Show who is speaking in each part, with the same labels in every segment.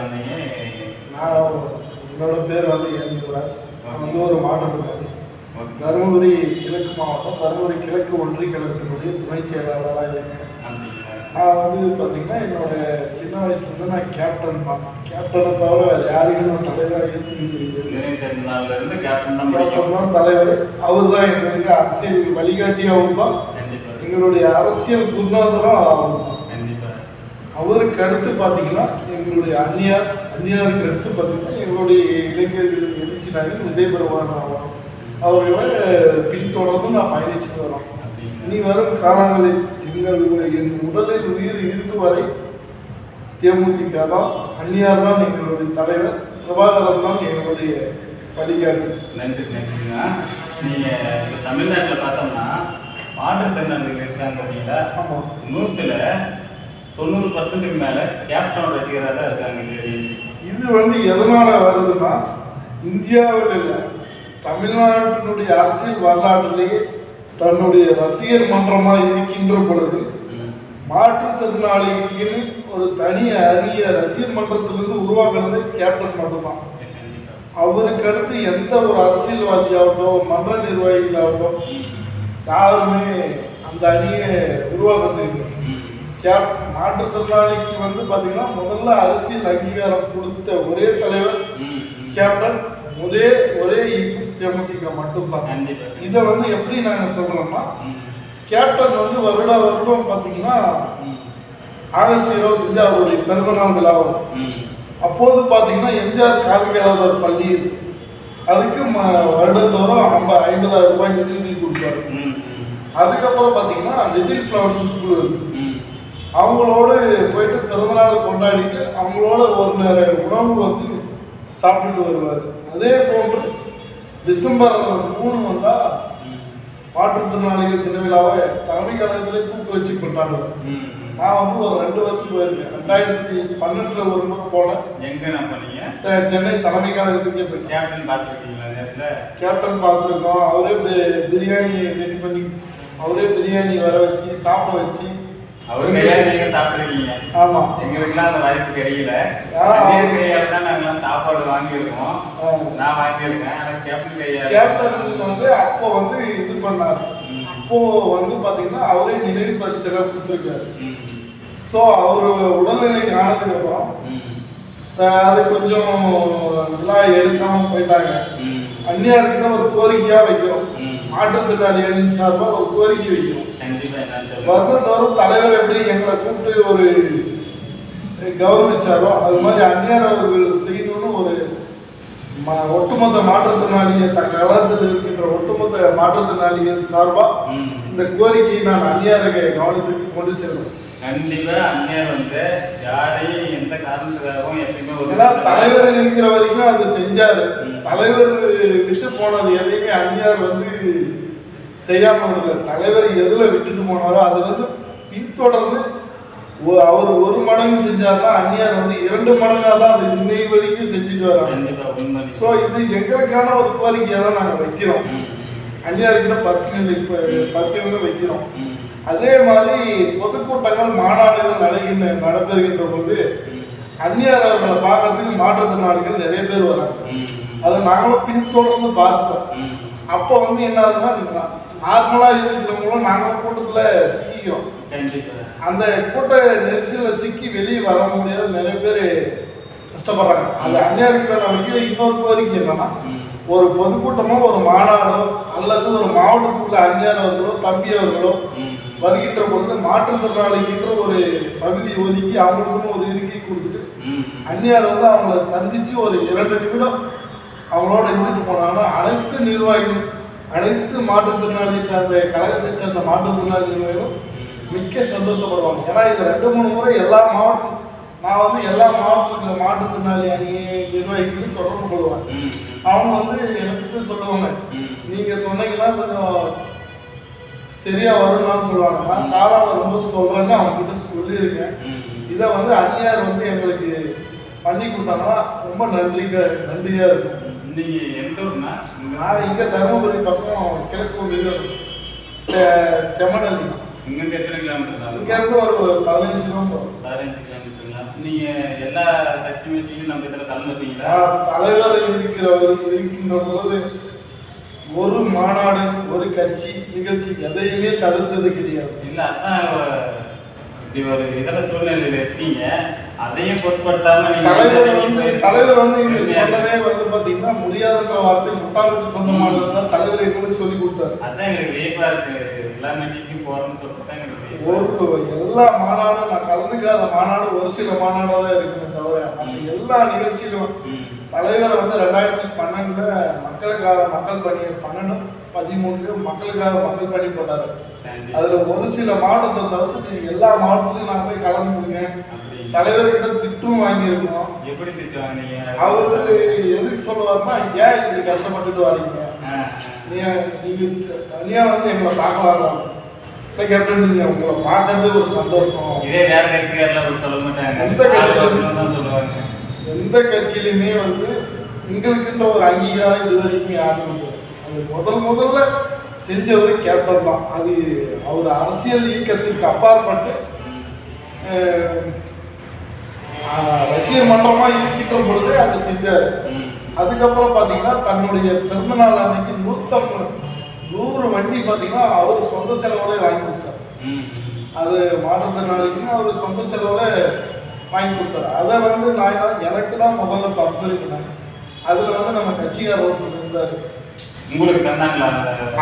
Speaker 1: வந்தீங்க.
Speaker 2: நான் என்னோட பேர் வந்து என் யுவராஜ் நான் வந்து ஒரு மாற்றுத்திறனாளி. தருமபுரி கிழக்கு மாவட்டம் தருமபுரி கிழக்கு ஒன்றிய கழகத்தினுடைய துணை செயலாளராக இருக்கேன். நான் வந்து பார்த்தீங்கன்னா என்னோட சின்ன வயசுலேருந்து நான் கேப்டன் தான். கேப்டனை தவிர வேறு யாரையும் நான் தலைவராக ஏற்றுக்க தெரியாது
Speaker 1: நினைத்த நாள்ல இருந்து கேப்டன் தான்
Speaker 2: தலைவர். அவர் தான் எங்களுக்கு அரசியல் வழிகாட்டி அவர் தான் எங்களுடைய அரசியல் குருநாதரும் அவர் தான். அவருக்கு அடுத்து பார்த்தீங்கன்னா எங்களுடைய அந்நியார் அந்நியாருக்கு அடுத்து பார்த்தீங்கன்னா எங்களுடைய இளைஞர்கள் எழுச்சி நாயகன் விஜய் பெருமான் அவர் அவர்களை பின்தொடர்ந்து நான் பயணிச்சுட்டு வரோம். இனி வரும் காலங்களில் எங்கள் என் உடலில் உயிர் இருக்கும் வரை தேமுதிக தான் அந்நியார் தான் எங்களுடைய தலைவர் பிரபாகரன் தான் எங்களுடைய வழிகாட்டு.
Speaker 1: நன்றி நன்றிங்க. நீங்க இப்ப தமிழ்நாட்டுல பார்த்தோம்னா மாற்றுத்திறனாளிகள் இருக்காங்க பார்த்தீங்களா நூத்துல தொண்ணூறு பர்சன்ட்டுக்கு மேல கேப்டன் ரசிகராக தான் இருக்காங்க இது
Speaker 2: இது வந்து எதனால வருதுன்னா இந்தியாவில் இல்லை தமிழ்நாட்டினுடைய அரசியல் வரலாற்றிலேயே தன்னுடைய ரசிகர் மன்றமாக இருக்கின்ற பொழுது. மாற்றுத்திறனாளிக்குன்னு ஒரு தனி அணிய ரசிகர் மன்றத்திலிருந்து உருவாக்குனது கேப்டன் மட்டும்தான். அவருக்கு அடுத்து எந்த ஒரு அரசியல்வாதியாகட்டும் மன்ற நிர்வாகிகளாகட்டும். யாருமே அந்த அணியை உருவாக்குறது
Speaker 1: ம்.
Speaker 2: கேப் மாற்றுத்திறனாளிக்கு வந்து பார்த்தீங்கன்னா முதல்ல அரசியல் அங்கீகாரம் கொடுத்த ஒரே தலைவர். கேப்டன் ஒரே இயக்கம் தேமுதிக மட்டும்தான் இதை வந்து எப்படி நாங்கள் சொல்கிறோம்னா
Speaker 1: ம்.
Speaker 2: கேப்டன் வந்து வருட வருடம் பார்த்தீங்கன்னா. ஆகஸ்ட் இருபத்தஞ்சு அவருடைய பிறந்தநாள் விழா வரும். அப்போது பார்த்தீங்கன்னா எம்ஜிஆர் கார்கியாளர் பள்ளி இருக்கு. அதுக்கு வருடந்தோறும் ஐம்ப ஐம்பதாயிரம் ரூபாய் நிதி கொடுப்பாரு
Speaker 1: ம்.
Speaker 2: அதுக்கப்புறம் பார்த்தீங்கன்னா லிட்டில் ஃப்ளவர்ஸ் ஸ்கூல் இருக்கு. அவங்களோட போயிட்டு பிறந்தநாள் கொண்டாடிட்டு அவங்களோட ஒரு நேர உணவு வந்து சாப்பிட்டுட்டு வருவார். அதே போன்று டிசம்பர் மூணு வந்தால். மாற்றுத்திறனாளிகள் தின விழாவை தலைமை கழகத்திலே கூப்பிட்டு வச்சு கொண்டாடுவேன்
Speaker 1: ம்.
Speaker 2: நான் வந்து ஒரு ரெண்டு வருஷம் போயிருக்கேன் ரெண்டாயிரத்தி பன்னெண்டில் ஒரு முறை போனேன்.
Speaker 1: எங்க நான் பண்ணீங்க
Speaker 2: சென்னை தலைமை கழகத்துக்கே போயிட்டேன்.
Speaker 1: கேப்டன் பார்த்துருக்கீங்களா நேரத்தில்
Speaker 2: கேப்டன் பார்த்துருக்கோம். அவரே பிரியாணி ரெடி பண்ணி அவரே பிரியாணி வர வச்சு சாப்பிட வச்சு
Speaker 1: அவர் கையால் நீங்க சாப்பிட்ருக்கீங்க
Speaker 2: ஆமாம்
Speaker 1: எங்களுக்குலாம் அந்த வாய்ப்பு கிடைக்கல. அந்நியர் கையால் தான் நாங்களாம் சாப்பாடு வாங்கியிருக்கோம். நான் வாங்கியிருக்கேன். ஆனால் கேப்டன் கையால்
Speaker 2: கேப்டன் வந்து அப்போ வந்து இது பண்ணார். அப்போ வந்து பாத்தீங்கன்னா அவரே நினைவு பரிசெல்லாம் கொடுத்துருக்காரு. ஸோ அவர் உடல்நிலை ஆனதுக்கு அப்புறம் அது கொஞ்சம் இதெல்லாம் எடுக்காம போயிட்டாங்க.
Speaker 1: ம்.
Speaker 2: அந்நியார்கிட்ட ஒரு கோரிக்கையா வைக்கிறோம்.
Speaker 1: ம்.
Speaker 2: மாற்றுத்திறனாளி அணியின் சார்பாக ஒரு கோரிக்கை வைக்கிறோம் வருடந்தோறும் தலைவர் எப்படி எங்களை கூப்பிட்டு ஒரு கௌரவிச்சாரோ அது மாதிரி அந்நியார் அவர்கள் செய்யணும்னு ஒரு ஒட்டுமொத்த மாற்றுத்திறனாளிகள் தங்க காலத்தில் இருக்கின்ற ஒட்டுமொத்த மாற்றுத்திறனாளிகள் சார்பாக. இந்த கோரிக்கையை நான் அந்நியாருக்கு கவனத்திற்கு கொண்டு செல்றேன்
Speaker 1: கண்டிப்பா அந்நியர் வந்து யாரையும் எந்த காரணத்துக்காகவும் எப்பயுமே ஒரு
Speaker 2: தலைவர் இருக்கிற வரைக்கும் அதை செஞ்சாரு. தலைவர் விட்டு போனது எதையுமே அந்நியார் வந்து செய்யாம விடல. தலைவர் எதுல விட்டுட்டு போனாரோ அது வந்து பின்தொடர்ந்து அவர் ஒரு மடங்கு செஞ்சாருன்னா அந்நியார் வந்து இரண்டு மடங்கா தான் அது இன்னை வரைக்கும் செஞ்சுட்டு வராங்க ஸோ இது எங்களுக்கான ஒரு கோரிக்கையை தான் நாங்கள் வைக்கிறோம். அந்நியார்கிட்ட பரிசீலனை இப்போ பரிசீலனை வைக்கிறோம். அதே மாதிரி பொதுக்கூட்டங்கள் மாநாடுகள் நடைகின்ற நடைபெறுகின்ற பொழுது
Speaker 1: ம்.
Speaker 2: அந்நியார் அவர்களை பார்க்கறதுக்கு மாற்றுத்திறனாளிகள் நிறைய பேர் வராங்க. அதை நாங்களும் பின்தொடர்ந்து பார்த்துட்டோம்
Speaker 1: ம்.
Speaker 2: அப்போ வந்து என்ன ஆகுதுன்னா நார்மலாக இருக்கிறவங்களும் நாங்கள் கூட்டத்தில் சிக்கிக்கிறோம் அந்த கூட்ட நெரிசலில் சிக்கி வெளியே வர முடியாத நிறைய பேர் கஷ்டப்படுறாங்க அது அந்நியார்கிட்ட நான் வைக்கிற இன்னொரு கோரிக்கை என்னன்னா. ஒரு பொதுக்கூட்டமோ ஒரு மாநாடோ அல்லது ஒரு மாவட்டத்துக்குள்ள அந்நியார் அவர்களோ தம்பி அவர்களோ
Speaker 1: ம்.
Speaker 2: வருகின்ற பொழுது மாற்றுத்திறனாளிகின்ற ஒரு பகுதி ஒதுக்கி அவங்களுக்குன்னு ஒரு இருக்கை கொடுத்துட்டு. அந்நியார் வந்து அவங்கள சந்திச்சு ஒரு இரண்டு நிமிடம் அவங்களோட இருந்துட்டு போனாங்கன்னா அனைத்து நிர்வாகிகள் அனைத்து மாற்றுத்திறனாளி சார்ந்த கழகத்தை சேர்ந்த மாற்றுத்திறனாளி நிர்வாகிகளும் மிக்க சந்தோஷப்படுவாங்க ஏன்னா இது ரெண்டு மூணு முறை எல்லா மாவட்டம் நான் வந்து எல்லா மாவட்டத்தில் மாற்றுத்திறனாளி அணியை நிர்வாகிகளும் தொடர்பு கொள்வேன். அவங்க வந்து எனக்கு சொல்லுவாங்க
Speaker 1: ம்.
Speaker 2: நீங்க சொன்னீங்கன்னா கொஞ்சம் சரியா வரும்னு சொல்லுவாங்க. நான் காலம் வரும்போது அவங்க கிட்ட சொல்லியிருக்கேன். இதை வந்து அந்நியார் வந்து எங்களுக்கு பண்ணி கொடுத்தாங்கன்னா ரொம்ப நன்றிக நன்றியா இருக்கும்.
Speaker 1: நீங்க எந்த ஊர்னா
Speaker 2: நான் இங்க தருமபுரி பக்கம் கிழக்கு செமநல்லி
Speaker 1: இங்கேருந்து எத்தனை கிலோமீட்டர் தான்
Speaker 2: இங்க இருந்து ஒரு பதினஞ்சு கிலோமீட்டர்.
Speaker 1: பதினஞ்சு கிலோமீட்டருங்களா நீங்க எல்லா கட்சி மீட்டிங்கும் நம்ம இதில் கலந்துப்பீங்களா?
Speaker 2: நான் தலைவர் இருக்கிறவர் இருக்கின்ற பொழுது ஒரு மாநாடு ஒரு கட்சி நிகழ்ச்சி எதையுமே தடுத்தது கிடையாது.
Speaker 1: இல்ல அதான் இப்படி ஒரு இதர சூழ்நிலையில இருக்கீங்க. அதையும் பொருட்படுத்தாம
Speaker 2: தலைவர் வந்து தலைவர் வந்து சொன்னதே வந்து பாத்தீங்கன்னா முடியாதுன்ற வார்த்தை முட்டாளுக்கு சொந்தமானது தான் தலைவர் எங்களுக்கு சொல்லி கொடுத்தாரு.
Speaker 1: அதான் எங்களுக்கு வியப்பா இருக்கு. எல்லா மீட்டிங்கும் போறோம்னு சொல்லிட்டு எங்களுக்கு.
Speaker 2: ஒரு எல்லா மாநாடும் நான் கலந்துக்காத மாநாடு ஒரு சில மாநாடாக தான் இருக்குமே தவிர மற்ற எல்லா நிகழ்ச்சியிலும். தலைவர் வந்து ரெண்டாயிரத்தி பன்னெண்டுல மக்களுக்காக மக்கள் பணி பன்னெண்டு பதிமூணுல மக்களுக்காக மக்கள் பணி போட்டாரு. அதுல ஒரு சில மாவட்டத்தை தவிர்த்து நீங்க எல்லா மாவட்டத்திலையும் நான் போய் கலந்துருக்கேன்.
Speaker 1: அப்படி
Speaker 2: தலைவர்கிட்ட திட்டும் வாங்கியிருக்கோம்.
Speaker 1: எப்படி திட்டுவாங்க நீங்க
Speaker 2: அவரு எதுக்கு சொல்லுவாருன்னா ஏன் இப்படி கஷ்டப்பட்டுட்டு வரீங்க?
Speaker 1: ஆ.
Speaker 2: நீங்க நீங்க தனியா வந்து எங்களை பார்க்க வரலாம் இல்லை கேப்டன் நீங்க உங்களை பார்க்கறது ஒரு சந்தோஷம்.
Speaker 1: இதே வேற கட்சிக்காரெல்லாம் சொல்ல மாட்டாங்க.
Speaker 2: எந்த கட்சியில?
Speaker 1: தான் சொல்லுவாங்க.
Speaker 2: எந்த கட்சியிலுமே வந்து எங்களுக்குன்ற ஒரு அங்கீகாரம் இது வரைக்கும் யாரும் இல்லை. அது முதல் முதல்ல செஞ்சவர் கேப்டன் தான் அது அவர் அரசியல் இயக்கத்திற்கு அப்பாற்பட்டு ரசிகர் மன்றமா இருக்கின்ற பொழுதே அதை செஞ்சார். அதுக்கப்புறம் பார்த்தீங்கன்னா தன்னுடைய பிறந்தநாள் அன்னைக்கு நூற்றம்பது நூறு வண்டி பார்த்தீங்கன்னா அவர் சொந்த செலவோட வாங்கி கொடுத்தார். அது மாற்றுத்திறனாளிக்குன்னு அவர் சொந்த செலவோட வாங்கி கொடுத்தாரு. அதை வந்து நான் எனக்கு தான் முதல்ல பரிந்துரைக்கினேன் அதில் வந்து நம்ம கட்சிக்கார ஒருத்தர் இருந்தார்.
Speaker 1: உங்களுக்கு தந்தாங்களா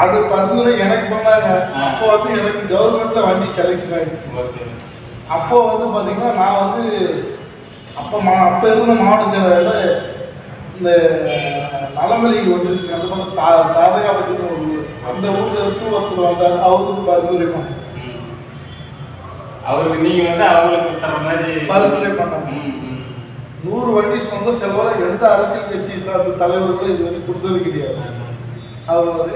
Speaker 2: அது பரிந்துரை எனக்கு பண்ணாங்க. அப்போ வந்து எனக்கு கவர்மெண்ட்ல வண்டி செலெக்ஷன் ஆயிடுச்சு. அப்போ வந்து பார்த்தீங்கன்னா நான் வந்து அப்போ மா அப்போ இருந்த மாவட்ட செயலாளர் இந்த நலமலி ஒன்று அந்த பக்கம் தா தாதகாபட்டின்னு ஒரு அந்த ஊர்ல இருந்து ஒருத்தர் வந்தார். அவருக்கு பரிந்துரை.
Speaker 1: அவருக்கு நீங்க வந்து அவங்களுக்கு தர மாதிரி
Speaker 2: பரிந்துரை. நூறு வண்டி சொந்த செலவுல எந்த அரசியல் கட்சி சார்ந்த தலைவர்களும் இது வரைக்கும் கொடுத்தது கிடையாது. அவர்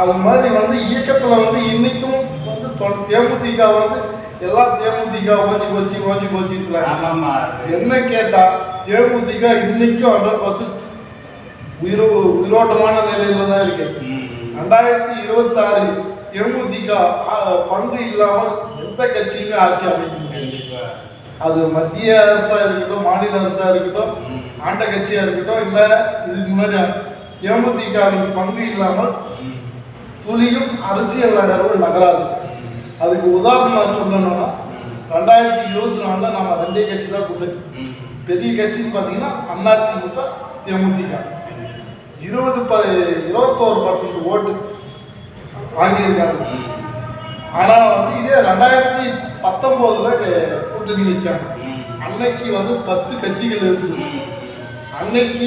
Speaker 2: அது மாதிரி வந்து இயக்கத்துல வந்து இன்னைக்கும் வந்து தேமுதிக வந்து எல்லாம் தேமுதிக ஓஞ்சி போச்சு ஓஞ்சி போச்சுன்றாங்க.
Speaker 1: அது
Speaker 2: என்ன கேட்டா தேமுதிக இன்னைக்கும் ஹண்ட்ரட் பர்சன்ட் உயிரோ உயிரோட்டமான நிலையில தான் இருக்கு. ரெண்டாயிரத்தி இருபத்தி ஆறு தேமுதிக பங்கு இல்லாமல் எந்த கட்சியுமே ஆட்சி அமைக்க முடியாது
Speaker 1: கண்டிப்பா
Speaker 2: அது மத்திய அரசா இருக்கட்டும் மாநில அரசா இருக்கட்டும். ஆண்ட கட்சியா இருக்கட்டும் இல்ல இதுக்கு முன்னாடி தேமுதிகவின் பங்கு இல்லாமல். துளியும் அரசியல் நகர்வு நகராது. அதுக்கு உதாரணம் சொல்லணும்னா. ரெண்டாயிரத்தி இருபத்தி நாலுல நம்ம ரெண்டே கட்சி தான் கூட்டணி. பெரிய கட்சின்னு பார்த்தீங்கன்னா அதிமுக தேமுதிக. இருபது ப இருபத்தோரு பர்சன்ட் ஓட்டு வாங்கியிருக்காங்க ஆனால் வந்து இதே ரெண்டாயிரத்தி பத்தொம்போதில் கூட்டணி வச்சாங்க. அன்னைக்கு வந்து பத்து கட்சிகள் இருக்குது அன்னைக்கு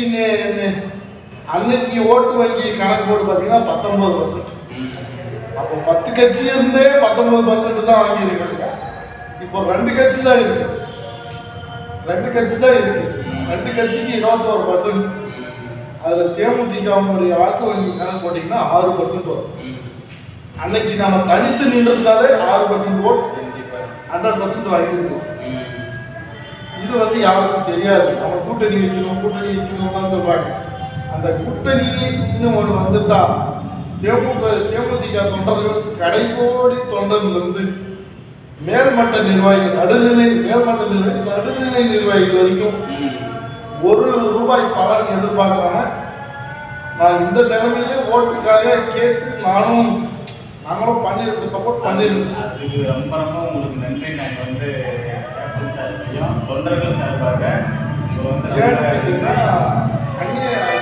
Speaker 2: அன்னைக்கு ஓட்டு வங்கி கணக்கு போட்டு பார்த்தீங்கன்னா பத்தொன்பது பர்சன்ட் அப்போ பத்து கட்சி இருந்தே பத்தொன்பது பர்சன்ட் தான் வாங்கியிருக்காங்க. இப்போ ரெண்டு கட்சி தான் இருக்கு. ரெண்டு கட்சி தான் இருக்கு. ரெண்டு கட்சிக்கு இருபத்தோரு பர்சன்ட் அதில் தேமுதிகவுடைய வாக்கு வங்கி கணக்கு போட்டிங்கன்னா ஆறு பர்சன்ட் வரும். அன்னைக்கு நம்ம தனித்து நின்றிருந்தாலே ஆறு பர்சன்ட் ஓட் ஹண்ட்ரட் பர்சன்ட் வாங்கியிருக்கோம். இது வந்து யாருக்கும் தெரியாது. நம்ம கூட்டணி வைக்கணும் கூட்டணி வைக்கணும்னு சொல்லுவாங்க அந்த கூட்டணி இன்னும் ஒன்று வந்துட்டா தேமுக தேமுதிக தொண்டர்கள் கடைகோடி தொண்டர்கள் வந்து மேல்மட்ட நிர்வாகிகள் நடுநிலை மேல்மட்ட நிர்வாகி நடுநிலை நிர்வாகிகள் வரைக்கும் ஒரு ரூபாய் பலன் எதிர்பார்க்காம நான் இந்த நிலைமையிலே ஓட்டுக்காக கேட்டு நானும் நாங்களும் பண்ணியிருக்கோம் சப்போர்ட் பண்ணியிருக்கோம்
Speaker 1: அதுக்கு ரொம்ப ரொம்ப உங்களுக்கு நன்றி. நாங்கள் வந்து கேப்டன் சார்பையும் தொண்டர்கள் சார்பாக இப்போ வந்து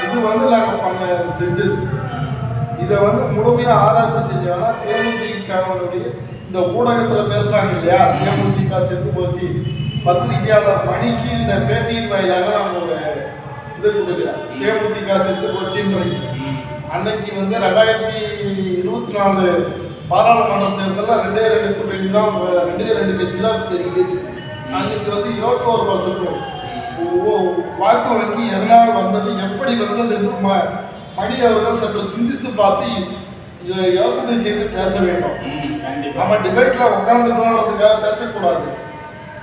Speaker 2: இது வந்து நாங்கள் பண்ண செஞ்சது. இதை வந்து முழுமையாக ஆராய்ச்சி செஞ்சோம்னா தேமுதிகவுடைய இந்த ஊடகத்தில் பேசுகிறாங்க இல்லையா? தேமுதிக செத்து போச்சு. பத்திரிகையாளர் மணிக்கு இந்த பேட்டியின் வாயிலாக நாங்கள் ஒரு இது கொடுக்குறோம் தேமுதிக செத்து போச்சுன்றீங்க.
Speaker 1: ம்.
Speaker 2: அன்னைக்கு வந்து ரெண்டாயிரத்தி இருபத்தி நாலு பாராளுமன்ற தேர்தலில் ரெண்டே ரெண்டு கூட்டணி தான் ரெண்டே ரெண்டு கட்சி தான் பெரிய கட்சி அன்னைக்கு வந்து இருபத்தோரு பர்சன்ட் வாக்கு வங்கி எதனால் வந்தது எப்படி வந்தது என்று ம- மணி அவர்கள் சற்று சிந்தித்து பார்த்து இதை யோசனை செய்து பேச வேண்டும். நம்ம டிபேட்ல உட்காந்துட்டோன்றதுக்காக பேசக்கூடாது.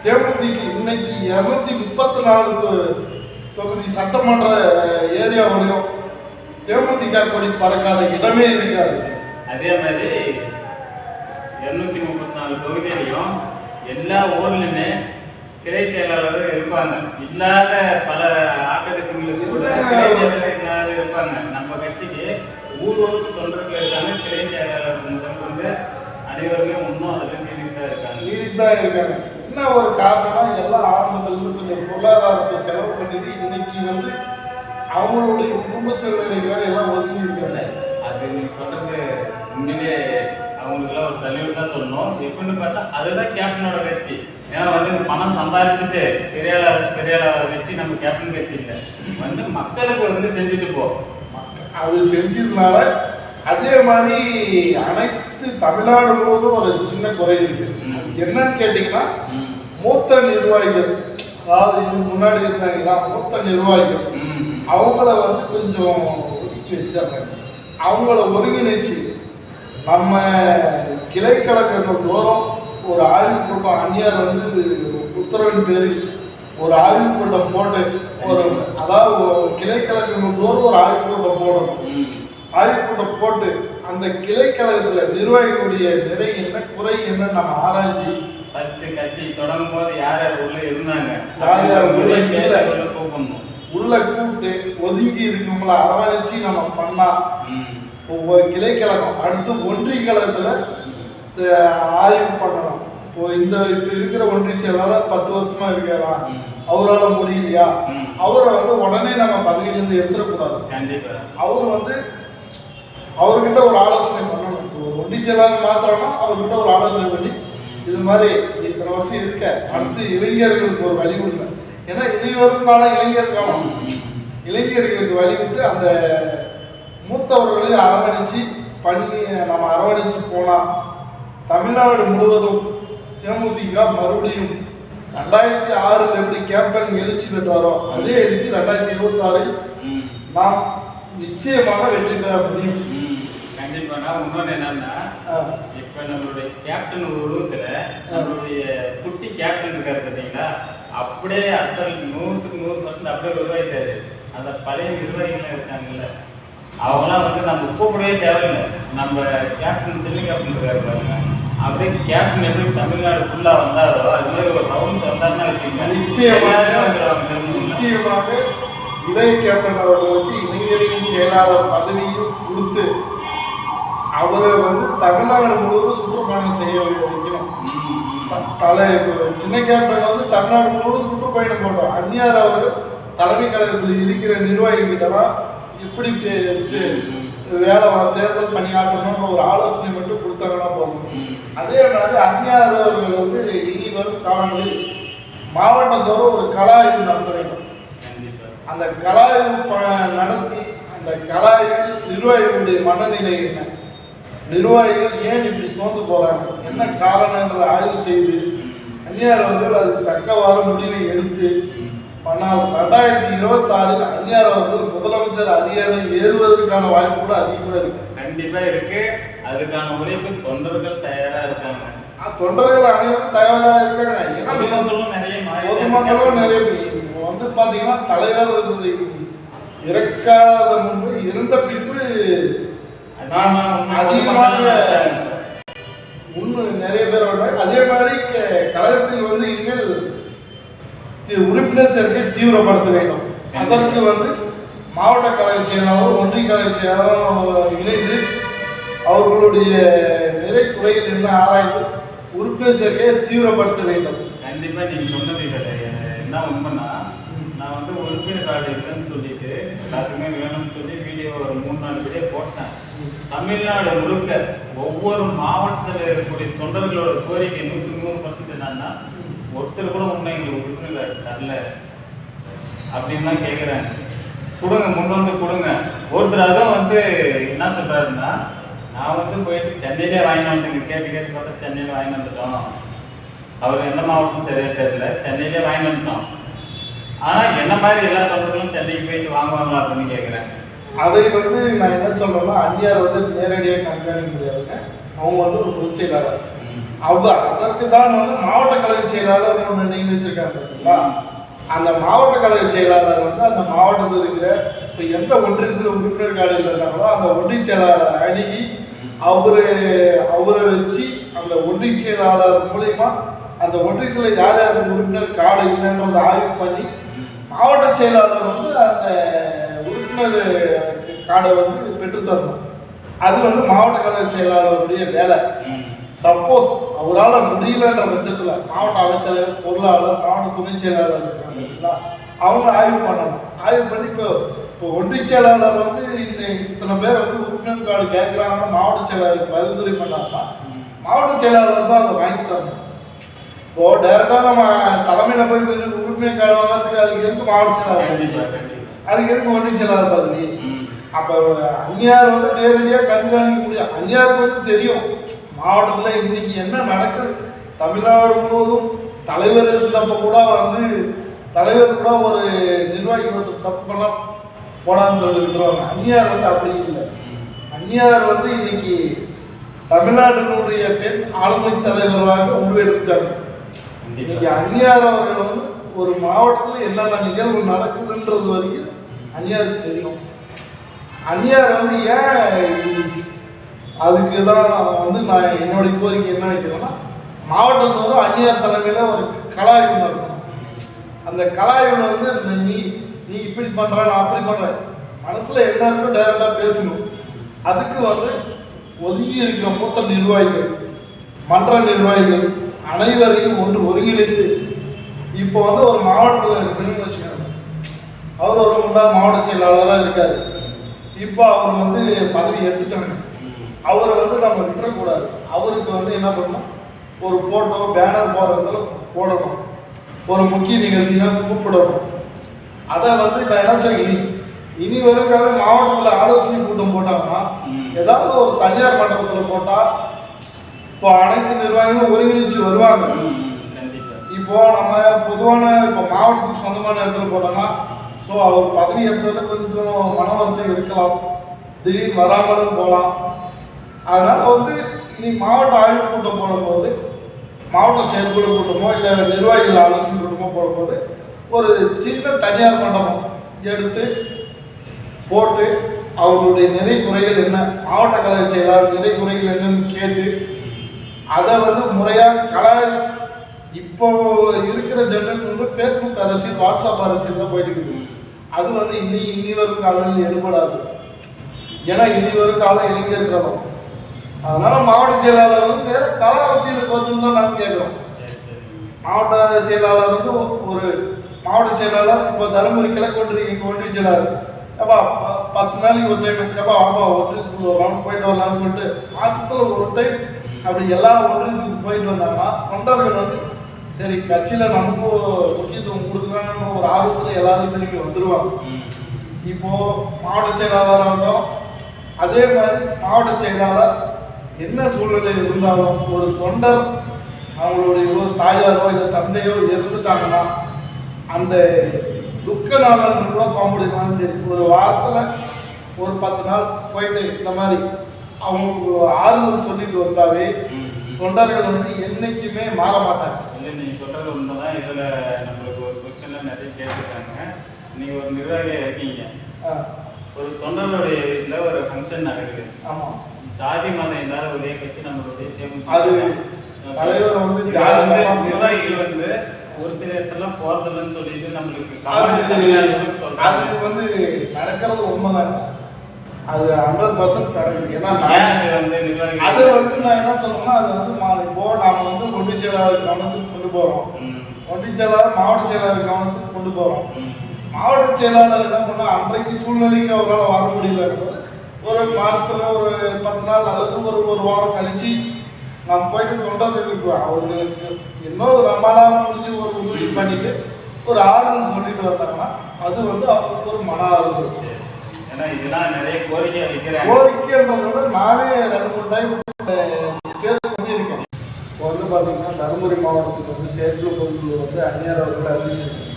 Speaker 2: தேமுதிக இன்னைக்கு இருநூத்தி முப்பத்தி நாலு தொகுதி சட்டமன்ற ஏரியாவிலையும் தேமுதிக கொடி பறக்காத இடமே இருக்காது.
Speaker 1: அதே மாதிரி இருநூத்தி முப்பத்தி நாலு தொகுதியிலையும் எல்லா ஊர்லயுமே கிளை செயலாளர்கள் இருப்பாங்க. இல்லாத பல ஆட்ட கட்சிகளுக்கு கூட கிளை செயலாளர் இருப்பாங்க. நம்ம கட்சிக்கு ஊர் ஊருக்கு தொண்டர்கள் இருக்காங்க. கிளை செயலாளர் முதல் கொண்டு அனைவருமே இன்னும் அதில் நீடித்து தான் இருக்காங்க.
Speaker 2: நீடித்தான் இருக்காங்க. என்ன ஒரு காரணம்னா எல்லாம் ஆரம்பத்துல கொஞ்சம் பொருளாதாரத்தை செலவு பண்ணிட்டு இன்னைக்கு வந்து அவங்களுடைய குடும்ப சூழ்நிலைக்காக எல்லாம் ஒதுங்கி இருக்காங்க
Speaker 1: அது நீ சொல்றது உண்மையிலே அவங்களுக்குலாம் ஒரு சல்யூட் தான் சொல்லணும் எப்படின்னு பார்த்தா அதுதான் கேப்டனோட கட்சி ஏன்னா வந்து பணம் சம்பாரிச்சுட்டு பெரியாளர் பெரியாளர் கட்சி நம்ம கேப்டன் கட்சி இல்லை வந்து மக்களுக்கு வந்து செஞ்சுட்டு போ
Speaker 2: அது செஞ்சதுனால அதே மாதிரி அனைத்து தமிழ்நாடு முழுவதும் ஒரு சின்ன குறை இருக்கு. என்னன்னு கேட்டீங்கன்னா. மூத்த நிர்வாகிகள் அதாவது இதுக்கு முன்னாடி இருந்தாங்கன்னா மூத்த நிர்வாகிகள். அவங்கள வந்து கொஞ்சம் ஒதுக்கி வச்சாங்க. அவங்கள ஒருங்கிணைச்சு. நம்ம கிளைக்கழகங்கள் தோறும் ஒரு ஆய்வு கூட்டம் அந்நியார் வந்து உத்தரவின் பேரில் ஒரு ஆய்வு கூட்டம் போட்டு ஒரு அதாவது ஒரு கிளைக்கழகங்கள் தோறும் ஒரு ஆய்வு கூட்டம் போடணும்.
Speaker 1: ம்.
Speaker 2: ஆய்வு கூட்டம் போட்டு அந்த கிளைக்கழகத்தில் நிர்வாகிகளுடைய நிறை என்ன குறை என்ன நம்ம ஆராய்ச்சி
Speaker 1: ஃபர்ஸ்ட் கட்சி தொடங்கும் போது யார் யார் உள்ள இருந்தாங்க?
Speaker 2: யார் யார் உள்ள
Speaker 1: உள்ள
Speaker 2: கூப்பிட்டு ஒதுங்கி இருக்கவங்கள அரவணைச்சு நம்ம பண்ணா. இப்போ கிளைக்கழகம் அடுத்து ஒன்றிய கழகத்தில் ஆய்வு பண்ணணும் இப்போ இந்த இப்போ இருக்கிற ஒன்றிய செயலாளர் பத்து வருஷமா இருக்காரா. அவரால் முடியலையா. அவரை வந்து உடனே நம்ம பதவியிலேருந்து எடுத்துடக்கூடாது அவர் வந்து அவர்கிட்ட ஒரு ஆலோசனை பண்ணணும் இப்போ ஒரு ஒன்றிய செயலாளர் மாத்திரம்னா அவர்கிட்ட ஒரு ஆலோசனை பண்ணி இது மாதிரி இத்தனை வருஷம் இருக்க அடுத்து இளைஞர்களுக்கு ஒரு வழி கொடுங்க ஏன்னா வரும் காலம் இளைஞர் காலம். இளைஞர்களுக்கு வழி விட்டு அந்த மூத்தவர்களையும் அரவணைச்சு பண்ணி நம்ம அரவணைச்சு போனால் தமிழ்நாடு முழுவதும் தேமுதிக மறுபடியும் ரெண்டாயிரத்தி ஆறில் எப்படி கேப்டன் எழுச்சி பெற்றாரோ அதே எழுச்சி ரெண்டாயிரத்தி இருபத்தாறில். நாம் நிச்சயமாக வெற்றி பெற முடியும்.
Speaker 1: கண்டிப்பா. நான் இன்னொன்று என்னன்னா இப்ப நம்மளுடைய கேப்டன் உருவத்துல நம்மளுடைய குட்டி கேப்டன் இருக்காரு பாத்தீங்களா? அப்படியே அசல் நூற்றுக்கு நூறு பர்சன்ட் அப்படியே உருவாயிட்டாரு. அந்த பழைய நிர்வாகிகள் இருக்காங்கல்ல அவங்களாம் வந்து நம்ம கூப்பிடவே தேவையில்லை. நம்ம கேப்டன் செல்லி கேப்டன் இருக்காரு பாருங்க. அப்படியே கேப்டன் எப்படி தமிழ்நாடு ஃபுல்லா வந்தாரோ அது மாதிரி ஒரு ரவுண்ட்ஸ் வந்தாருன்னா வச்சுக்கோங்க
Speaker 2: நிச்சயமாக
Speaker 1: திரும்ப
Speaker 2: நிச்சயமாக இளைய கேப்டன் அவர்களுக்கு இளைஞரின் செயலாளர் பதவியும் கொடுத்து அவரை வந்து தமிழ்நாடு முழுவதும் சுற்றுப்பயணம் செய்ய வைக்கணும் தலை சின்ன கேப்டன் வந்து தமிழ்நாடு முழுவதும் சுற்றுப்பயணம் போட்டோம். அந்நியார் அவர்கள் தலைமை கழகத்தில் இருக்கிற நிர்வாகிகிட்டலாம் எப்படி வேலை தேர்தல் பணியாற்றணும்னு ஒரு ஆலோசனை மட்டும் கொடுத்தாங்கன்னா போதும். அதே மாதிரி அந்நியார் அவர்கள் வந்து இனி வரும் காலங்களில் மாவட்டத்தோறும் ஒரு கலாய்வு நடத்த வேண்டும் அந்த கலாய்வு நடத்தி அந்த கலாய்வில் நிர்வாகிகளுடைய மனநிலை என்ன? நிர்வாகிகள் ஏன் இப்படி சோர்ந்து போறாங்க? என்ன காரணம் என்று ஆய்வு செய்து அந்நியார் அவர்கள் அது தக்கவாறு முடிவை எடுத்து ஆனால் ரெண்டாயிரத்தி இருபத்தாறில் அந்நியார் அவர்கள் முதலமைச்சர் அரியணை ஏறுவதற்கான வாய்ப்பு கூட அதிகமாக இருக்கு.
Speaker 1: கண்டிப்பா இருக்கு. அதுக்கான உழைப்பு தொண்டர்கள் தயாரா இருக்காங்க.
Speaker 2: தொண்டர்கள் அனைவரும் தயாராக இருக்காங்க. ஏன்னா
Speaker 1: பொதுமக்களும் நிறைய.
Speaker 2: பொதுமக்களும் நிறைய வந்து பார்த்தீங்கன்னா தலைவர் இறக்காத முன்பு இருந்த பின்பு
Speaker 1: உண்மை
Speaker 2: அதிகமாக இன்னும் நிறைய பேர் வந்தாங்க அதே மாதிரி கழகத்தில் வந்து இனிமேல் உறுப்பினர் சேர்க்கை தீவிரப்படுத்த வேண்டும். அதற்கு வந்து மாவட்ட கழக செயலாளரும் ஒன்றிய கழக செயலாளரும் இணைந்து அவர்களுடைய நிறை குறைகள் என்ன ஆராய்ந்து உறுப்பினர் சேர்க்கையை தீவிரப்படுத்த வேண்டும்.
Speaker 1: கண்டிப்பாக நீங்கள் சொன்னது இதுல என்ன உண்மைன்னா நான் வந்து உறுப்பினர் கார்டு இல்லைன்னு சொல்லிட்டு எல்லாத்துக்குமே வேணும்னு சொல்லி வீடியோ ஒரு மூணு நாலு வீடியோ போட்டேன். தமிழ்நாடு முழுக்க ஒவ்வொரு மாவட்டத்தில் இருக்கக்கூடிய தொண்டர்களோட கோரிக்கை நூற்றி நூறு பர்சன்ட் என்னன்னா ஒருத்தர் கூட உண்மை எங்களுக்கு உறுப்பினர் தரல அப்படின்னு தான் கேட்குறேன் கொடுங்க முன் வந்து கொடுங்க. ஒருத்தர் அதுவும் வந்து என்ன சொல்கிறாருன்னா நான் வந்து போயிட்டு சென்னையிலே வாங்கி வந்துங்க கேட்டு கேட்டு பார்த்தா சென்னையில் வாங்கி வந்துட்டோம். அவர் எந்த மாவட்டம் சரியாக தெரியல. சென்னையிலே வாங்கி வந்துட்டோம். ஆனால் என்ன மாதிரி எல்லா தொண்டர்களும் சென்னைக்கு போயிட்டு வாங்குவாங்களா அப்படின்னு கேட்குறேன்
Speaker 2: அதை வந்து நான் என்ன சொல்றேன்னா அந்நியார் வந்து நேரடியாக கண்காணிக்க முடியாதுங்க. அவங்க வந்து ஒரு பொதுச் செயலாளர். அவ்வளோ அதற்கு தான் வந்து மாவட்ட கழக செயலாளர் ஒன்று நியமிச்சிருக்காங்க பார்த்தீங்களா அந்த மாவட்ட கழக செயலாளர் வந்து அந்த மாவட்டத்தில் இருக்கிற இப்போ எந்த ஒன்றியத்தில் உறுப்பினர் கார்டு இருந்தாங்களோ அந்த ஒன்றிய செயலாளர் அணுகி அவரு அவரை வச்சு அந்த ஒன்றிய செயலாளர் மூலியமா அந்த ஒன்றியத்தில் யார் யார் உறுப்பினர் கார்டு இல்லைன்றதை ஆய்வு பண்ணி மாவட்ட செயலாளர் வந்து அந்த உறுப்பினர் கார்டை வந்து பெற்றுத்தரணும் அது வந்து மாவட்ட கழக செயலாளருடைய வேலை. சப்போஸ் அவரால் முடியலன்ற பட்சத்தில் மாவட்ட அவைத்தலைவர் பொருளாளர் மாவட்ட துணை செயலாளர் இருக்காங்க இல்லைங்களா அவங்க ஆய்வு பண்ணணும். ஆய்வு பண்ணி இப்போ இப்போ ஒன்றிய செயலாளர் வந்து இந்த இத்தனை பேர் வந்து உறுப்பினர் கார்டு கேட்குறாங்கன்னு மாவட்ட செயலாளர் பரிந்துரை பண்ணாங்கன்னா மாவட்ட செயலாளர் தான் அதை வாங்கி தரணும். இப்போ டேரெக்டாக நம்ம தலைமையில் போய் உறுப்பினர் கார்டு வாங்குறதுக்கு அதுக்கு இருக்கு மாவட்ட செயலாளர்? அதுக்கு இருக்கு ஒன்றிய செயலாளர் பதவி. அப்போ அந்நியார் வந்து நேரடியாக கண்காணிக்க முடியும் அந்நியாருக்கு வந்து தெரியும். மாவட்டத்தில் இன்னைக்கு என்ன நடக்குது? தமிழ்நாடு முழுவதும் தலைவர் இருந்தப்போ கூட வந்து தலைவர் கூட ஒரு நிர்வாகி தப்பு பண்ண போடான்னு சொல்லி விட்டுருவாங்க அந்நியார் வந்து அப்படி இல்லை. அந்நியார் வந்து இன்னைக்கு தமிழ்நாட்டினுடைய பெண் ஆளுமை தலைவராக உருவெடுத்தாங்க இன்னைக்கு அந்நியார் அவர்கள் வந்து ஒரு மாவட்டத்தில் என்னென்ன நிகழ்வு நடக்குதுன்றது வரைக்கும் அந்நியாருக்கு தெரியும். அந்நியார் வந்து ஏன் அதுக்கு தான் வந்து நான் என்னுடைய கோரிக்கை என்ன வைக்கிறேன்னா மாவட்டத்தோறும் அந்நியார் தலைமையில் ஒரு கலாய்வு நடத்தணும். அந்த கலாய்வில் வந்து நீ நீ இப்படி பண்ணுற நான் அப்படி பண்ணுறேன் மனசில் என்ன இருக்கோ டைரெக்டாக பேசணும். அதுக்கு வந்து ஒதுங்கி இருக்க மூத்த நிர்வாகிகள் மன்ற நிர்வாகிகள் அனைவரையும் ஒன்று ஒருங்கிணைத்து இப்போ வந்து ஒரு மாவட்டத்தில் இருக்குன்னு வச்சுக்கோங்க. அவர் ஒரு முன்னாள் மாவட்ட செயலாளராக இருக்காரு. இப்போ அவர் வந்து பதவி எடுத்துட்டாங்க. அவரை வந்து நம்ம விட்டுறக்கூடாது. அவருக்கு வந்து என்ன பண்ணணும்? ஒரு ஃபோட்டோ பேனர் போடுறதுல போடணும். ஒரு முக்கிய நிகழ்ச்சினா கூப்பிடணும். அதை வந்து நான் என்ன சொல்ல இனி வருங்கால மாவட்டத்தில் ஆலோசனை கூட்டம் போட்டாங்கன்னா. ஏதாவது ஒரு தனியார் மண்டபத்தில் போட்டால் இப்போ அனைத்து நிர்வாகிகளும் ஒருங்கிணைச்சு வருவாங்க.
Speaker 1: ம்,
Speaker 2: இப்போ நம்ம பொதுவான இப்போ மாவட்டத்துக்கு சொந்தமான இடத்துல போட்டோம்னா ஸோ அவர் பதவி எடுத்ததில் கொஞ்சம் மன வருத்தம் இருக்கலாம். திடீர் வராமலும் போகலாம். அதனால் வந்து நீ மாவட்ட ஆய்வு கூட்டம் போடும்போது மாவட்ட செயற்குழு கூட்டமோ இல்லை நிர்வாகிகள் ஆலோசனை கூட்டமோ போடும்போது ஒரு சின்ன தனியார் மண்டபம் எடுத்து போட்டு அவர்களுடைய நிறை குறைகள் என்ன மாவட்ட கலை செயலாளர் நிறை குறைகள் என்னன்னு கேட்டு அதை வந்து முறையாக கலை இப்போ இருக்கிற ஜென்ரேஷன் வந்து ஃபேஸ்புக் அரசியல் வாட்ஸ்அப் அரசியல் தான் போயிட்டு இருக்குது. அது வந்து இனி இனி வரும் காலங்களில் எடுபடாது. ஏன்னா இனி வரும் காலம் இளைஞர்களும் அதனால மாவட்ட செயலாளர் வந்து வேற கல அரசியலுக்கு வந்து தான் நாங்கள் கேட்குறோம் மாவட்ட செயலாளர் வந்து ஒரு மாவட்ட செயலாளர் இப்போ தருமபுரி கிழக்கு ஒன்றிய எங்கள் ஒன்றிய செயலாளர். ஏப்பா ப- பத்து நாளைக்கு ஒரு டைம் ஏப்பா ஆப்பா ஒன்றியத்துக்கு ஒரு ரவுண்ட் போயிட்டு வரலாம்னு சொல்லிட்டு மாசத்துல ஒரு டைம் அப்படி எல்லா ஒன்றியத்துக்கு போயிட்டு வந்தாங்கன்னா தொண்டர்கள் வந்து சரி கட்சியில் நமக்கும் முக்கியத்துவம் கொடுக்கலாம்னு ஒரு ஆர்வத்தில் எல்லாரும் திரும்பி வந்துடுவாங்க
Speaker 1: இப்போது
Speaker 2: இப்போ மாவட்ட செயலாளராகட்டும் அதே மாதிரி மாவட்ட செயலாளர் என்ன சூழ்நிலை இருந்தாலும் ஒரு தொண்டர் அவங்களுடைய ஒரு தாயாரோ இல்லை தந்தையோ இருந்துட்டாங்கன்னா அந்த துக்க நாளன்னு கூட போக முடியுமான்னு சரி ஒரு வாரத்தில் ஒரு பத்து நாள் போயிட்டு இந்த மாதிரி அவங்களுக்கு ஒரு ஆறுதல் சொல்லிட்டு வந்தாவே. தொண்டர்கள் வந்து என்னைக்குமே மாற மாட்டாங்க.
Speaker 1: இல்லை நீங்கள் சொல்கிறது உண்மைதான். இதில் நம்மளுக்கு ஒரு கொஸ்டின்லாம் நிறைய கேட்டிருக்காங்க. நீங்கள் ஒரு நிர்வாகியாக இருக்கீங்க. ஒரு தொண்டர்களுடைய வீட்டில் ஒரு ஃபங்க்ஷன் நடக்குது.
Speaker 2: ஆமாம்
Speaker 1: ஜாதி மதம் இல்லாத ஒரே கட்சி நம்மளுடைய.
Speaker 2: அது தலைவர் வந்து
Speaker 1: நிர்வாகிகள் வந்து ஒரு சில இடத்துல போறதில்லைன்னு சொல்லிட்டு நம்மளுக்கு
Speaker 2: அது வந்து நடக்கிறது உண்மைதாங்க அது ஹண்ட்ரட் பர்சன்ட் நடக்குது ஏன்னா அது வந்து நான் என்ன சொல்றேன்னா அது வந்து இப்போ நாம வந்து ஒன்றிய செயலாளர் கவனத்துக்கு கொண்டு போறோம்.
Speaker 1: ம்,
Speaker 2: ஒன்றிய செயலாளர் மாவட்ட செயலாளர் கவனத்துக்கு கொண்டு போறோம்.
Speaker 1: ம்,
Speaker 2: மாவட்ட செயலாளர் என்ன பண்ணா அன்றைக்கு சூழ்நிலைக்கு அவரால் வர முடியல. ஒரு மாசத்துல ஒரு பத்து நாள் அல்லது ஒரு ஒரு வாரம் கழிச்சு நாம் போயிட்டு தொண்டர்களுக்கு அவர்களுக்கு இன்னொரு நம்மளால முடிஞ்சு ஒரு உதவி பண்ணிட்டு ஒரு ஆறுதல் சொல்லிட்டு வந்தாங்கன்னா அது வந்து அவங்களுக்கு ஒரு மன ஆறுதல்.
Speaker 1: சரி, சரி. ஏன்னா இதெல்லாம் நிறைய கோரிக்கை
Speaker 2: கோரிக்கைன்றதை விட நானே ரெண்டு மூணு டைம் பண்ணியிருக்கேன். இப்போ வந்து பார்த்தீங்கன்னா தருமபுரி மாவட்டத்துக்கு வந்து செயற்குழு பொருட்கள் வந்து அந்நியார் அவர்கள் அறிவிச்சிருக்கோம்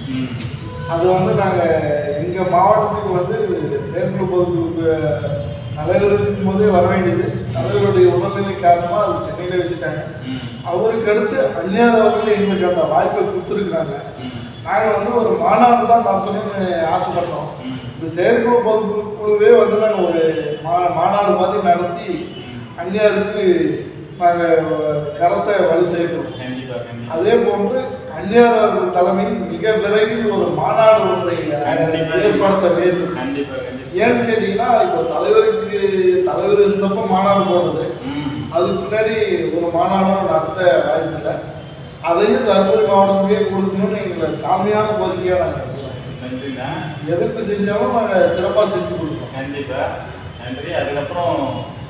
Speaker 2: அது வந்து நாங்கள் எங்கள் மாவட்டத்துக்கு வந்து செயற்குழு பொதுக்குழுக்கு தலைவர் இருக்கும் போதே வர வேண்டியது. தலைவருடைய உடல்நிலை காரணமாக அது சென்னையில் வச்சுட்டாங்க. அவருக்கு அடுத்து அந்நியார் அவர்கள் எங்களுக்கு அந்த வாய்ப்பை கொடுத்துருக்குறாங்க. நாங்கள் வந்து ஒரு மாநாடு தான் நடத்தணும்னு ஆசைப்பட்டோம். இந்த செயற்குழு பொதுக்குழுவே வந்து நாங்கள் ஒரு மா மாநாடு மாதிரி நடத்தி. அந்நியாருக்கு நாங்கள் கரத்தை வலு சேர்க்கிறோம் அதே போன்று அந்நியார் அவர்கள் தலைமையில் மிக விரைவில் ஒரு மாநாடு ஒன்றை. ஏற்படுத்த வேண்டும்.
Speaker 1: கண்டிப்பா கண்டிப்பா.
Speaker 2: ஏன்னு கேட்டீங்கன்னா இப்போ தலைவருக்கு தலைவர் இருந்தப்போ மாநாடு
Speaker 1: ம்.
Speaker 2: அதுக்கு முன்னாடி ஒரு மாநாடும் நடத்த வாய்ப்பில்லை. அதையும் தருமபுரி மாவட்டத்துக்கே கொடுக்கணும்னு எங்களை சாமியான கோரிக்கையாக நாங்கள் எதுக்கு செஞ்சாலும் நாங்கள் சிறப்பாக செஞ்சு கொடுப்போம்
Speaker 1: கண்டிப்பா. நன்றி. அதுக்கப்புறம்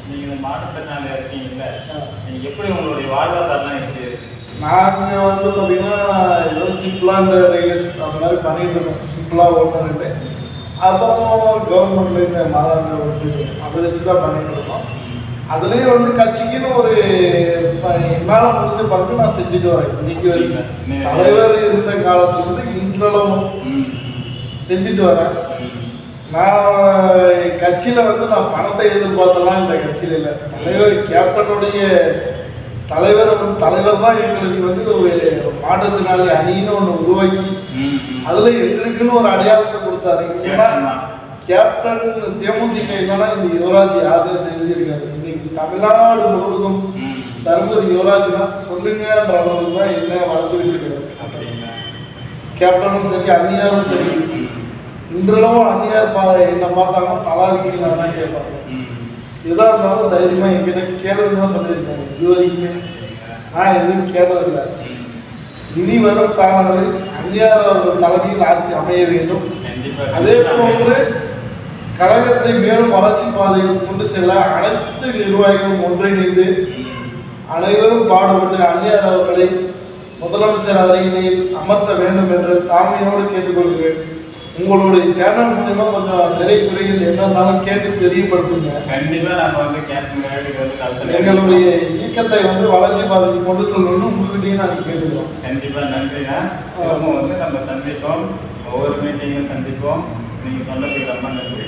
Speaker 1: நீங்க இந்த மாற்றுத்திறனாளியா இருக்கீங்கல்ல
Speaker 2: ஆ.
Speaker 1: நீங்க எப்படி உங்களுடைய வாழ்வாதாரம் எப்படி இருக்கு?
Speaker 2: நாங்கள் வந்து பார்த்தீங்கன்னா ஏதோ சிம்பிளாக இந்த ரியல்ஸ் அந்த மாதிரி பண்ணிட்டு இருக்கோம். சிம்பிளாக ரெண்டு. அப்புறம் கவர்மெண்ட்ல இந்த மாதாந்திர ஒன்று அதை வச்சு தான் பண்ணிட்டு இருக்கோம். அதுலேயும் வந்து கட்சிக்குன்னு ஒரு என்னால் முடிஞ்ச பங்கு நான் செஞ்சுட்டு வரேன். இன்னைக்கு வரைக்கும். தலைவர் இருந்த
Speaker 1: ம்
Speaker 2: செஞ்சுட்டு வரேன். நான் கட்சியில் வந்து நான் பணத்தை எதிர்பார்த்தலாம் இந்த கட்சியில் இல்லை தலைவர் கேப்டனுடைய தலைவர் தலைவர் தான் எங்களுக்கு வந்து ஒரு மாற்றத்தினாலே அணின்னு ஒன்று உருவாக்கி. அதில் எங்களுக்குன்னு ஒரு அடையாளத்தை கொடுத்தாரு ஏன்னா
Speaker 1: கேப்டன்
Speaker 2: தேமுதிக இல்லைன்னா இந்த யுவராஜ் யாருன்னு தெரிஞ்சிருக்காரு இன்னைக்கு தமிழ்நாடு முழுவதும். தருமபுரி யுவராஜ்னா சொல்லுங்கன்ற அளவுக்கு தான் என்ன வளர்த்துக்கிட்டு இருக்காரு? கேப்டனும் சரி அந்நியாரும் சரி. இன்றளவும் அந்நியார் பா என்ன பார்த்தாங்கன்னா நல்லா இருக்கீங்களா தான் கேட்பாங்க
Speaker 1: ம்.
Speaker 2: எதா இருந்தாலும் தைரியமா என்கிட்ட கேளுன்னு தான் சொல்லியிருக்காங்க இது வரைக்குமே நான் எதுவும் கேட்டதில்லை. இனி வரும் காலங்களில் அந்நியார் அவர்கள் தலைமையில் ஆட்சி அமைய வேண்டும் அதே போன்று கழகத்தை மேலும் வளர்ச்சி பாதையில் கொண்டு செல்ல அனைத்து நிர்வாகிகளும் ஒன்றிணைந்து. அனைவரும் பாடுபட்டு அந்நியார் அவர்களை முதலமைச்சர் அருகில் அமர்த்த வேண்டும் என்று தாழ்மையோடு கேட்டுக்கொள்கிறேன் உங்களுடைய சேனல் மூலியமா கொஞ்சம் நிறை குறைகள் என்னன்னாலும் கேட்டு தெரியப்படுத்துங்க.
Speaker 1: கண்டிப்பா நம்ம வந்து கலத்துல
Speaker 2: எங்களுடைய இயக்கத்தை வந்து வளர்ச்சி பாதைக்கு கொண்டு செல்லணும்னு உங்ககிட்டயும் நாங்கள் கேட்டுக்கிறோம்.
Speaker 1: கண்டிப்பா நன்றிண்ணா. திரும்ப வந்து நம்ம சந்திப்போம். ஒவ்வொரு மீட்டிங்கும் சந்திப்போம். நீங்க சொன்னதுக்கு ரொம்ப நன்றி.